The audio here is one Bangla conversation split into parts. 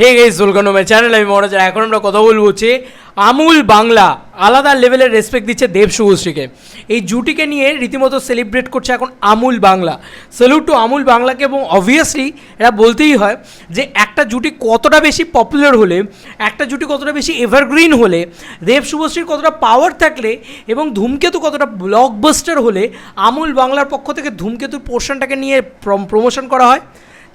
Hey guys welcome to my channel আমি মনে হচ্ছে এখন আমরা কথা বলব হচ্ছে আমুল বাংলা। আলাদা লেভেলের রেসপেক্ট দিচ্ছে দেব শুভশ্রীকে। এই জুটিকে নিয়ে রীতিমতো সেলিব্রেট করছে এখন আমুল বাংলা। স্যালুট টু আমুল বাংলাকে এবং অবভিয়াসলি এটা বলতেই হয় যে একটা জুটি কতটা বেশি পপুলার হলে, একটা জুটি কতটা বেশি এভারগ্রিন হলে, দেব শুভশ্রীর কতটা পাওয়ার থাকলে এবং ধূমকেতু কতটা ব্লকবাস্টার হলে, আমুল বাংলার পক্ষ থেকে ধূমকেতুর পোর্শনটাকে নিয়ে প্রমোশন করা হয়।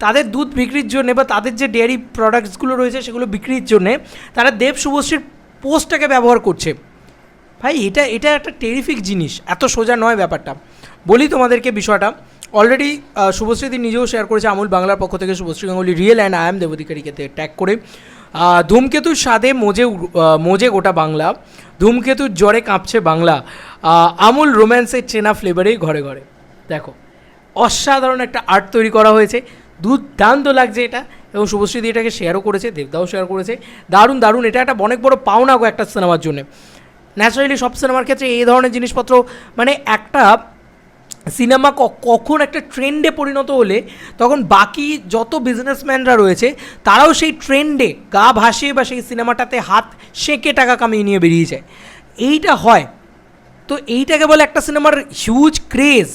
তাদের দুধ বিক্রির জন্য বা তাদের যে ডেয়ারি প্রোডাক্টসগুলো রয়েছে সেগুলো বিক্রির জন্যে তারা দেব শুভশ্রীর পোস্টটাকে ব্যবহার করছে। ভাই, এটা এটা একটা টেরিফিক জিনিস, এত সোজা নয় ব্যাপারটা। বলি তোমাদেরকে বিষয়টা। অলরেডি শুভশ্রীদি নিজেও শেয়ার করেছে আমুল বাংলার পক্ষ থেকে Subhashree Ganguly real and I am দেবধিকারীকে tag করে। ধূমকেতুর স্বাদে মোজে মোজে গোটা বাংলা, ধূমকেতুর জ্বরে কাঁপছে বাংলা আমুল রোম্যান্সের চেনা ফ্লেভারেই ঘরে ঘরে। দেখো, অসাধারণ একটা আর্ট তৈরি করা হয়েছে। দুর্দান্ত লাগছে এটা এবং শুভশ্রীদি এটাকে শেয়ারও করেছে, দেবদাও শেয়ার করেছে। দারুণ দারুণ, এটা একটা অনেক বড় পাওনা গো একটা সিনেমার জন্য। ন্যাচারালি সব সিনেমার ক্ষেত্রে এই ধরনের জিনিসপত্র মানে একটা সিনেমা কখন একটা ট্রেন্ডে পরিণত হলে তখন বাকি যত বিজনেসম্যানরা রয়েছে, তারাও সেই ট্রেন্ডে গা ভাসিয়ে বা সেই সিনেমাটাতে হাত সেঁকে টাকা কামিয়ে নিয়ে বেরিয়ে যায়। এইটা হয়। তো এইটাকে বলে একটা সিনেমার হিউজ ক্রেজ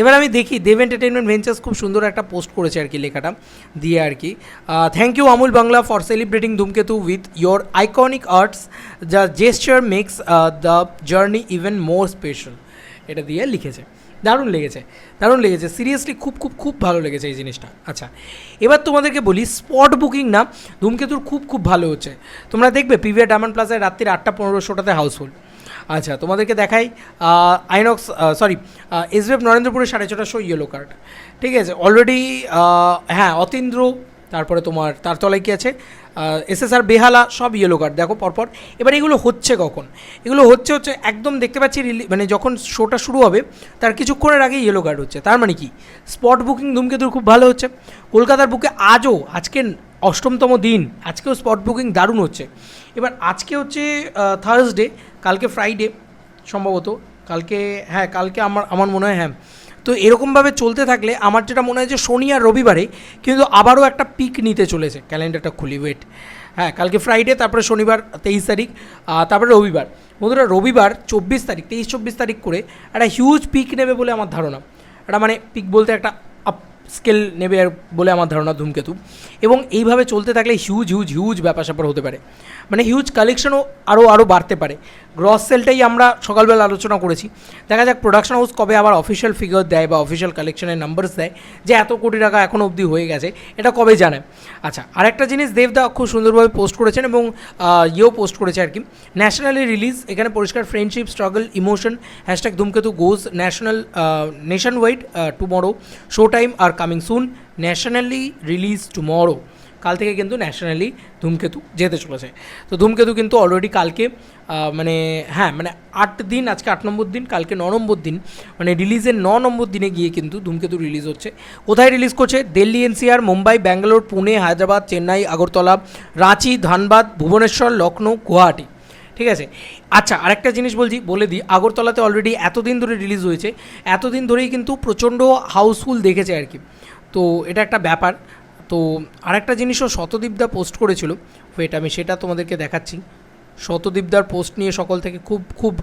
এবার আমি দেখি দেব এন্টারটেনমেন্ট ভেঞ্চার্স খুব সুন্দর একটা পোস্ট করেছে আর কি লেখাটা দিয়ে আর কি। Thank you Amul Bangla for celebrating Dhumketu with your iconic arts the jester makes the journey even more special এটা দিয়ে লিখেছে। দারুণ লেগেছে। দারুণ লেগেছে। সিরিয়াসলি খুব খুব খুব ভালো লেগেছে এই জিনিসটা। আচ্ছা এবার তোমাদেরকে বলি স্পট বুকিং না, ধূমকেতুর খুব খুব ভালো হচ্ছে। তোমরা দেখবে পিভিআর ডায়মন্ড প্লাজায় রাত্রির আটটা পনেরোশোটাতে হাউসফুল আচ্ছা তোমাদেরকে দেখাই আইনক্স সরি এসবিএফ নরেন্দ্রপুরের সাড়ে ছটা শো ইয়েলো কার্ড ঠিক আছে অলরেডি হ্যাঁ অতীন্দ্র তারপরে তোমার, তার তলায় কি আছে? এসএসআর, বেহালা, সব ইয়েলো কার্ড দেখো, পরপর। এবার এগুলো হচ্ছে কখন? এগুলো হচ্ছে হচ্ছে একদম দেখতে পাচ্ছি রিলি- মানে যখন শোটা শুরু হবে, তার কিছুক্ষণের আগে ইয়েলো কার্ড হচ্ছে। তার মানে কি? স্পট বুকিং ধূমকেতুর খুব ভালো হচ্ছে। কলকাতার বুকে আজও, আজকে অষ্টমতম দিন, আজকেও স্পট বুকিং দারুণ হচ্ছে। এবার আজকে হচ্ছে থার্সডে কালকে ফ্রাইডে সম্ভবত। কালকে হ্যাঁ কালকে আমার আমার মনে হয় হ্যাঁ। তো এরকমভাবে চলতে থাকলে আমার যেটা মনে হয় যে শনি আর রবিবারে কিন্তু আবারও একটা পিক নিতে চলেছে। ক্যালেন্ডারটা খুলি ওয়েট হ্যাঁ কালকে ফ্রাইডে তারপরে শনিবার তেইশ তারিখ তারপরে রবিবার। বন্ধুরা, রবিবার চব্বিশ তারিখ, তেইশ চব্বিশ তারিখ করে একটা হিউজ পিক নেবে বলে আমার ধারণা। একটা মানে পিক বলতে একটা আপ স্কেল নেবে আর বলে আমার ধারণা ধূমকেতু। এবং এইভাবে চলতে থাকলে হিউজ হিউজ হিউজ ব্যাপার স্যাপার হতে পারে। মানে হিউজ কালেকশনও আরও আরও বাড়তে পারে। গ্রস সেলটাই আমরা সকালবেলা আলোচনা করেছি। দেখা যাক প্রোডাকশন হাউস কবে আবার অফিসিয়াল ফিগার দেয় বা অফিসিয়াল কালেকশনের নাম্বারস দেয়, যে এত কোটি টাকা এখনও অবধি হয়ে গেছে, এটা কবে জানায় আচ্ছা আরেকটা জিনিস দেবদা খুব সুন্দরভাবে পোস্ট করেছেন এবং ইয়েও পোস্ট করেছে আর কি। ন্যাশনালি রিলিজ এখানে পরিষ্কার friendship struggle emotion hashtag Dhumketu goes national nation wide tomorrow show time are coming soon nationally release tomorrow কাল থেকে কিন্তু ন্যাশনালি ধূমকেতু যেতে চলেছে। তো ধূমকেতু কিন্তু অলরেডি কালকে মানে হ্যাঁ মানে আট দিন, আজকে আট নম্বর দিন, কালকে ন নম্বর দিন মানে রিলিজের ন নম্বর দিনে গিয়ে কিন্তু ধূমকেতু রিলিজ হচ্ছে। কোথায় রিলিজ করছে? দিল্লি, এনসিআর, মুম্বাই, ব্যাঙ্গালোর, পুনে, হায়দ্রাবাদ, চেন্নাই, আগরতলা, রাঁচি, ধানবাদ, ভুবনেশ্বর লখনৌ গুয়াহাটি। ঠিক আছে? আচ্ছা আরেকটা জিনিস বলছি, বলে দিই, আগরতলাতে অলরেডি এতদিন ধরে রিলিজ হয়েছে, এতদিন ধরেই কিন্তু প্রচণ্ড হাউসফুল দেখেছে আর কি। তো এটা একটা ব্যাপার। তো আরেকটা জিনিসও শতদীপদা পোস্ট করেছিল। ওয়েট আমি সেটা তোমাদেরকে দেখাচ্ছি। শতদীপদার পোস্ট নিয়ে সকল থেকে খুব খুব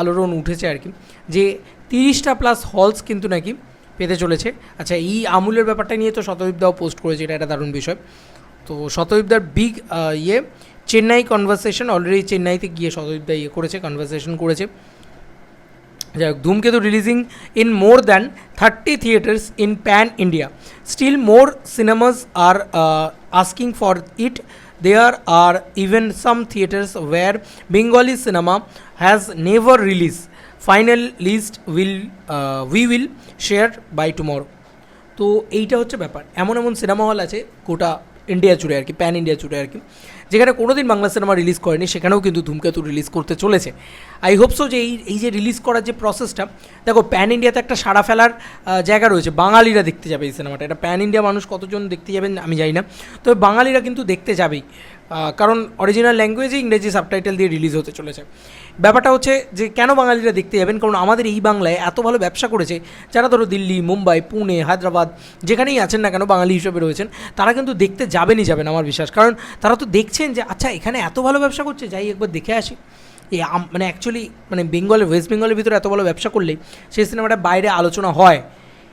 আলোড়ন উঠেছে আর কি। যে তিরিশটা প্লাস হলস কিন্তু নাকি পেতে চলেছে। আচ্ছা এই আমুলের ব্যাপারটা নিয়ে তো শতদীপদাও পোস্ট করেছে, এটা একটা দারুণ বিষয়। তো শতদীপদার বিগ ইয়ে চেন্নাই কনভারসেশন অলরেডি চেন্নাইতে গিয়ে শতদীপদা ইয়ে করেছে কনভারসেশন করেছে। যাই হোক, Dhumketu releasing in more than thirty theatres in pan India still more cinemas are asking for it there are even some theatres where Bengali cinema has never release final list will we will share by tomorrow তো এইটা হচ্ছে ব্যাপার। এমন এমন সিনেমা হল আছে, গোটা ইন্ডিয়া জুড়ে আর কি প্যান ইন্ডিয়া জুড়ে আর কি। যেখানে কোনো দিন বাংলা সিনেমা রিলিজ করেনি, সেখানেও কিন্তু ধূমকেতু রিলিজ করতে চলেছে। আই হোপ সো যে এই এই যে রিলিজ করার যে প্রসেসটা দেখো প্যান ইন্ডিয়াতে একটা সাড়া ফেলার জায়গা রয়েছে। বাঙালিরা দেখতে যাবে এই সিনেমাটা। এটা প্যান ইন্ডিয়া মানুষ কতজন দেখতে যাবেন আমি জানি না। তবে বাঙালিরা কিন্তু দেখতে যাবেই। কারণ অরিজিনাল ল্যাঙ্গুয়েজে ইংরেজি সাবটাইটেল দিয়ে রিলিজ হতে চলেছে। ব্যাপারটা হচ্ছে যে, কেন বাঙালিরা দেখতে যাবেন? কারণ আমাদের এই বাংলায় এত ভালো ব্যবসা করেছে, যারা ধরো দিল্লি, মুম্বাই, পুনে, হায়দ্রাবাদ যেখানেই আছেন না কেন বাঙালি হিসেবে রয়েছেন, তারা কিন্তু দেখতে যাবেনই যাবেন আমার বিশ্বাস। কারণ তারা তো দেখছেন যে আচ্ছা এখানে এত ভালো ব্যবসা করছে, যাই একবার দেখে আসি। এই মানে অ্যাকচুয়ালি মানে বেঙ্গলের ওয়েস্ট বেঙ্গলের ভিতরে এত ভালো ব্যবসা করলেই সেই সিনেমাটা বাইরে আলোচনা হয়।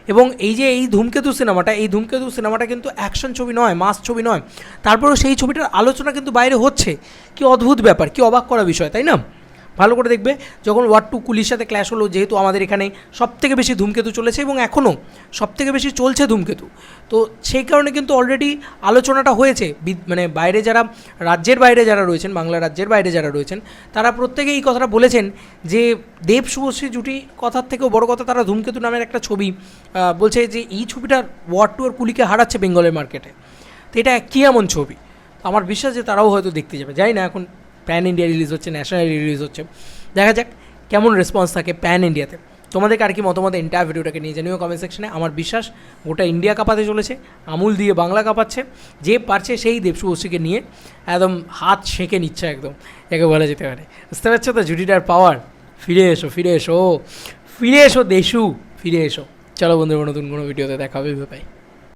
এবং এই যে এই ধূমকেতু সিনেমাটা, এই ধূমকেতু সিনেমাটা কিন্তু অ্যাকশন ছবি নয় মাস ছবি নয়। তারপরেও সেই ছবিটার আলোচনা কিন্তু বাইরে হচ্ছে। কি অদ্ভুত ব্যাপার, কি অবাক করা বিষয়, তাই না? ভালো করে দেখবে যখন ওয়ার টু কুলির সাথে ক্ল্যাশ হলো, যেহেতু আমাদের এখানে সব থেকে বেশি ধূমকেতু চলেছে এবং এখনও সব থেকে বেশি চলছে ধূমকেতু। তো সেই কারণে কিন্তু অলরেডি আলোচনাটা হয়েছে। মানে বাইরে যারা, রাজ্যের বাইরে যারা রয়েছেন, বাংলা রাজ্যের বাইরে যারা রয়েছেন, তারা প্রত্যেকে এই কথাটা বলেছেন যে দেব শুভশ্রী জুটি কথার থেকেও বড় কথা, তারা ধূমকেতু নামের একটা ছবি বলছে যে এই ছবিটা ওয়ার টু আর কুলিকে হারাচ্ছে বেঙ্গলের মার্কেটে তো এটা কী এমন ছবি? আমার বিশ্বাস যে তারাও হয়তো দেখতে যাবে। যাই না, এখন প্যান ইন্ডিয়া রিলিজ হচ্ছে ন্যাশনাল রিলিজ হচ্ছে। দেখা যাক কেমন রেসপন্স থাকে প্যান ইন্ডিয়াতে তোমাদের আর কি মতামত এন্টায়ার ভিডিওটাকে নিয়ে জানিও কমেন্ট সেকশনে আমার বিশ্বাস, গোটা ইন্ডিয়া কাঁপাতে চলেছে, আমুল দিয়ে বাংলা কাঁপাচ্ছে। যে পারছে সেই দেবশুভশ্রীকে নিয়ে একদম হাত সেঁকে নিচ্ছে একদম, একে বলা যেতে পারে। বুঝতে পারছ তো? জুডিটার পাওয়ার ফিরে এসো ফিরে এসো ফিরে এসো দেশু, ফিরে এসো। চলো বন্ধুরা, নতুন কোনো ভিডিওতে দেখা হবে ভাই